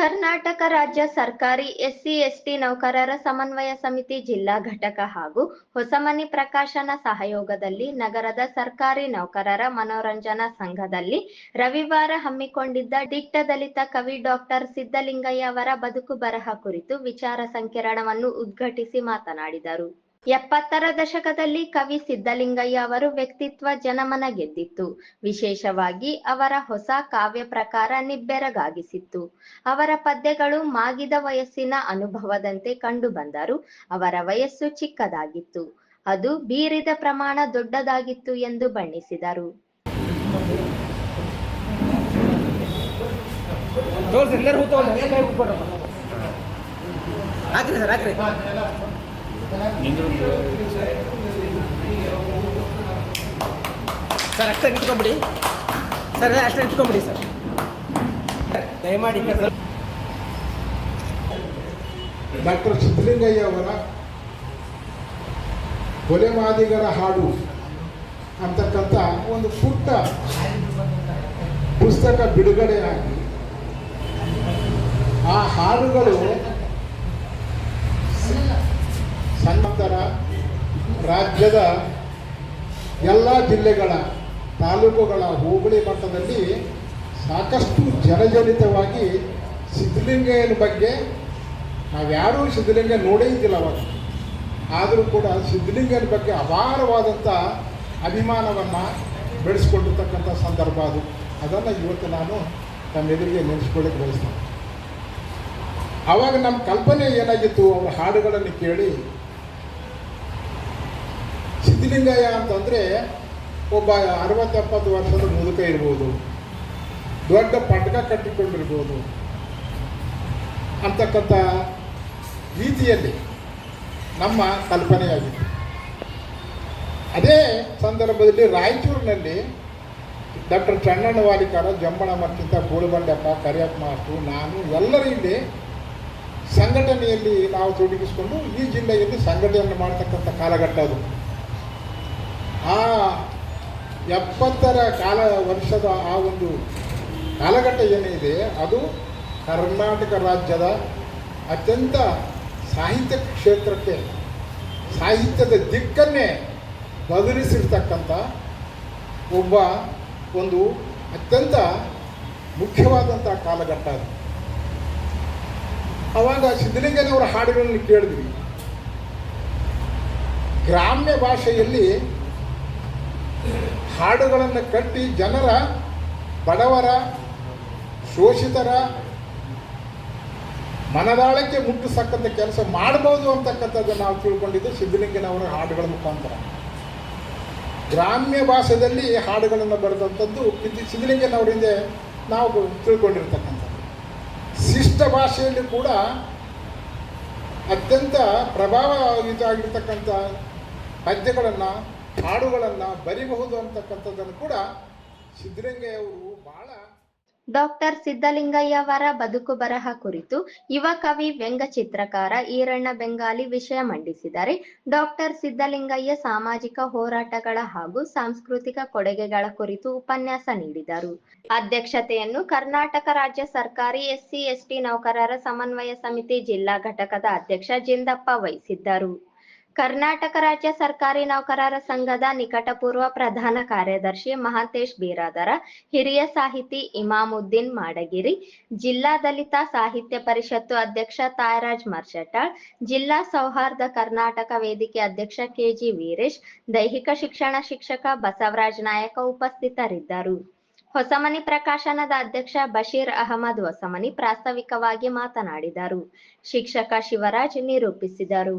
ಕರ್ನಾಟಕ ರಾಜ್ಯ ಸರ್ಕಾರಿ SC, ST ನೌಕರರ ಸಮನ್ವಯ ಸಮಿತಿ ಜಿಲ್ಲಾ ಘಟಕ ಹಾಗೂ ಹೊಸಮನಿ ಪ್ರಕಾಶನ ಸಹಯೋಗದಲ್ಲಿ ನಗರದ ಸರ್ಕಾರಿ ನೌಕರರ ಮನೋರಂಜನಾ ಸಂಘದಲ್ಲಿ ರವಿವಾರ ಹಮ್ಮಿಕೊಂಡಿದ್ದ ದಿಟ್ಟ ದಲಿತ ಕವಿ ಡಾಕ್ಟರ್ ಸಿದ್ದಲಿಂಗಯ್ಯ ಅವರ ಬದುಕು ಬರಹ ಕುರಿತು ವಿಚಾರ ಸಂಕಿರಣವನ್ನು ಉದ್ಘಾಟಿಸಿ ಮಾತನಾಡಿದರು. ಎಪ್ಪತ್ತರ ದಶಕದಲ್ಲಿ ಕವಿ ಸಿದ್ದಲಿಂಗಯ್ಯ ಅವರು ವ್ಯಕ್ತಿತ್ವ ಜನಮನ ಗೆದ್ದಿತ್ತು ವಿಶೇಷವಾಗಿ ಅವರ ಹೊಸ ಕಾವ್ಯ ಪ್ರಕಾರ ನಿಬ್ಬೆರಗಾಗಿಸಿತ್ತು. ಅವರ ಪದ್ಯಗಳು ಮಾಗಿದ ವಯಸ್ಸಿನ ಅನುಭವದಂತೆ ಕಂಡುಬಂದರು. ಅವರ ವಯಸ್ಸು ಚಿಕ್ಕದಾಗಿತ್ತು. ಅದು ಬೀರಿದ ಪ್ರಮಾಣ ದೊಡ್ಡದಾಗಿತ್ತು ಎಂದು ಬಣ್ಣಿಸಿದರು. ಸರ್, ಅಷ್ಟೇ ಇಟ್ಕೊಂಬಿಡಿ ಸರ್ ಅಷ್ಟೇ ಇಟ್ಕೊಂಬಿಡಿ ಸರ್. ದಯಮಾಡಿ ಡಾಕ್ಟರ್ ಸಿದ್ದಲಿಂಗಯ್ಯ ಅವರ ಕೊಲೆ ಮಾದಿಗರ ಹಾಡು ಅಂತಕ್ಕಂಥ ಒಂದು ಪುಟ್ಟ ಪುಸ್ತಕ ಬಿಡುಗಡೆಯಾಗಿ ಆ ಹಾಡುಗಳು ಸನ್ನತರ ರಾಜ್ಯದ ಎಲ್ಲ ಜಿಲ್ಲೆಗಳ ತಾಲೂಕುಗಳ ಹೋಬಳಿ ಮಟ್ಟದಲ್ಲಿ ಸಾಕಷ್ಟು ಜನಜನಿತವಾಗಿ ಸಿದ್ಧಲಿಂಗಯ್ಯನ ಬಗ್ಗೆ ನಾವ್ಯಾರೂ ಸಿದ್ಧಲಿಂಗ ನೋಡೇ ಇದ್ದಿಲ್ಲ ಅವಾಗ. ಆದರೂ ಕೂಡ ಸಿದ್ಧಲಿಂಗನ ಬಗ್ಗೆ ಅಪಾರವಾದಂಥ ಅಭಿಮಾನವನ್ನು ಬೆಳೆಸ್ಕೊಂಡಿರ್ತಕ್ಕಂಥ ಸಂದರ್ಭ ಅದು. ಅದನ್ನು ಇವತ್ತು ನಾನು ನಮ್ಮ ಎದುರಿಗೆ ನೆನೆಸ್ಕೊಳ್ಳಿಕ್ಕೆ ಬಯಸ್ತೇನೆ. ಆವಾಗ ನಮ್ಮ ಕಲ್ಪನೆ ಏನಾಗಿತ್ತು? ಅವರ ಹಾಡುಗಳನ್ನು ಕೇಳಿ ಸಿದ್ಧಲಿಂಗಯ್ಯ ಅಂತಂದರೆ ಒಬ್ಬ ಅರವತ್ತೆಪ್ಪತ್ತು ವರ್ಷದ ಮುದುಕ ಇರ್ಬೋದು. ದೊಡ್ಡ ಪಟಕ ಕಟ್ಟಿಕೊಂಡಿರ್ಬೋದು. ಅಂತಕ್ಕಂಥ ರೀತಿಯಲ್ಲಿ ನಮ್ಮ ಕಲ್ಪನೆಯಾಗಿತ್ತು ಅದೇ ಸಂದರ್ಭದಲ್ಲಿ ರಾಯಚೂರಿನಲ್ಲಿ ಡಾಕ್ಟರ್ ಚಣ್ಣಣ್ಣ ವಾಲಿಕಾರ ಜಂಬಣ ಮತ್ತಿಂತ ಗೋಳುಬಂಡಪ್ಪ, ಕರಿಯಪ್ಪ ಮಾಸ್ತು ನಾನು ಎಲ್ಲರೂ ಇಲ್ಲಿ ಸಂಘಟನೆಯಲ್ಲಿ ನಾವು ತೊಡಗಿಸಿಕೊಂಡು ಈ ಜಿಲ್ಲೆಯಲ್ಲಿ ಸಂಘಟನೆಯನ್ನು ಮಾಡ್ತಕ್ಕಂಥ ಕಾಲಘಟ್ಟ ಅದು. ಆ ಎಪ್ಪತ್ತರ ಕಾಲ ವರ್ಷದ ಆ ಒಂದು ಕಾಲಘಟ್ಟ ಏನಿದೆ ಅದು ಕರ್ನಾಟಕ ರಾಜ್ಯದ ಅತ್ಯಂತ ಸಾಹಿತ್ಯ ಕ್ಷೇತ್ರಕ್ಕೆ, ಸಾಹಿತ್ಯದ ದಿಕ್ಕನ್ನೇ ಬದಲಿಸಿರ್ತಕ್ಕಂಥ ಒಬ್ಬ ಒಂದು ಅತ್ಯಂತ ಮುಖ್ಯವಾದಂಥ ಕಾಲಘಟ್ಟ ಅದು. ಅವಾಗ ಸಿದ್ದಲಿಂಗನವರ ಹಾಡುಗಳನ್ನು ಕೇಳಿದ್ವಿ. ಗ್ರಾಮ್ಯ ಭಾಷೆಯಲ್ಲಿ ಹಾಡುಗಳನ್ನು ಕಟ್ಟಿ ಜನರ, ಬಡವರ, ಶೋಷಿತರ ಮನದಾಳಕ್ಕೆ ಮುಟ್ಟಿಸಕ್ಕಂಥ ಕೆಲಸ ಮಾಡ್ಬೋದು ಅಂತಕ್ಕಂಥದ್ದು ನಾವು ತಿಳ್ಕೊಂಡಿದ್ದು ಸಿದ್ಧಲಿಂಗನವರ ಹಾಡುಗಳ ಮುಖಾಂತರ. ಗ್ರಾಮ್ಯ ಭಾಷೆಯಲ್ಲಿ ಹಾಡುಗಳನ್ನು ಬರೆದಂಥದ್ದು ಇದು ಸಿದ್ಧಲಿಂಗನವರಿಂದ ನಾವು ತಿಳ್ಕೊಂಡಿರ್ತಕ್ಕಂಥದ್ದು. ಶಿಷ್ಟ ಭಾಷೆಯಲ್ಲಿ ಕೂಡ ಅತ್ಯಂತ ಪ್ರಭಾವಯುತ ಆಗಿರ್ತಕ್ಕಂಥ ಪದ್ಯಗಳನ್ನು ಹಾಡುಗಳನ್ನು ಬರಿಬಹುದು ಅಂತಕ್ಕಂಥದ್ದನ್ನು ಕೂಡ ಸಿದ್ದಲಿಂಗಯ್ಯವರು ಬಹಳ ಡಾಕ್ಟರ್ ಸಿದ್ದಲಿಂಗಯ್ಯವರ ಬದುಕು ಬರಹ ಕುರಿತು ಯುವ ಕವಿ ವ್ಯಂಗ್ಯ ಚಿತ್ರಕಾರ ಈರಣ್ಣ ಬೆಂಗಾಲಿ ವಿಷಯ ಮಂಡಿಸಿದರೆ, ಡಾಕ್ಟರ್ ಸಿದ್ದಲಿಂಗಯ್ಯ ಸಾಮಾಜಿಕ ಹೋರಾಟಗಳ ಹಾಗೂ ಸಾಂಸ್ಕೃತಿಕ ಕೊಡುಗೆಗಳ ಕುರಿತು ಉಪನ್ಯಾಸ ನೀಡಿದರು. ಅಧ್ಯಕ್ಷತೆಯನ್ನು ಕರ್ನಾಟಕ ರಾಜ್ಯ ಸರ್ಕಾರಿ ಎಸ್ಸಿ, ಎಸ್ಟಿ ನೌಕರರ ಸಮನ್ವಯ ಸಮಿತಿ ಜಿಲ್ಲಾ ಘಟಕದ ಅಧ್ಯಕ್ಷ ಜಿಂದಪ್ಪ ವಹಿಸಿದ್ದರು. ಕರ್ನಾಟಕ ರಾಜ್ಯ ಸರ್ಕಾರಿ ನೌಕರರ ಸಂಘದ ನಿಕಟಪೂರ್ವ ಪ್ರಧಾನ ಕಾರ್ಯದರ್ಶಿ ಮಹಾಂತೇಶ್ ಬೀರಾದರ, ಹಿರಿಯ ಸಾಹಿತಿ ಇಮಾಮುದ್ದೀನ್ ಮಾಡಗಿರಿ, ಜಿಲ್ಲಾ ದಲಿತ ಸಾಹಿತ್ಯ ಪರಿಷತ್ತು ಅಧ್ಯಕ್ಷ ತಾಯರಾಜ್ ಮರ್ಷಟಾಳ್ ಜಿಲ್ಲಾ ಸೌಹಾರ್ದ ಕರ್ನಾಟಕ ವೇದಿಕೆ ಅಧ್ಯಕ್ಷ ಕೆಜಿ ವೀರೇಶ್, ದೈಹಿಕ ಶಿಕ್ಷಣ ಶಿಕ್ಷಕ ಬಸವರಾಜ್ ನಾಯಕ ಉಪಸ್ಥಿತರಿದ್ದರು. ಹೊಸಮನಿ ಪ್ರಕಾಶನದ ಅಧ್ಯಕ್ಷ ಬಶೀರ್ ಅಹಮದ್ ಹೊಸಮನಿ ಪ್ರಾಸ್ತಾವಿಕವಾಗಿ ಮಾತನಾಡಿದರು. ಶಿಕ್ಷಕ ಶಿವರಾಜ್ ನಿರೂಪಿಸಿದರು.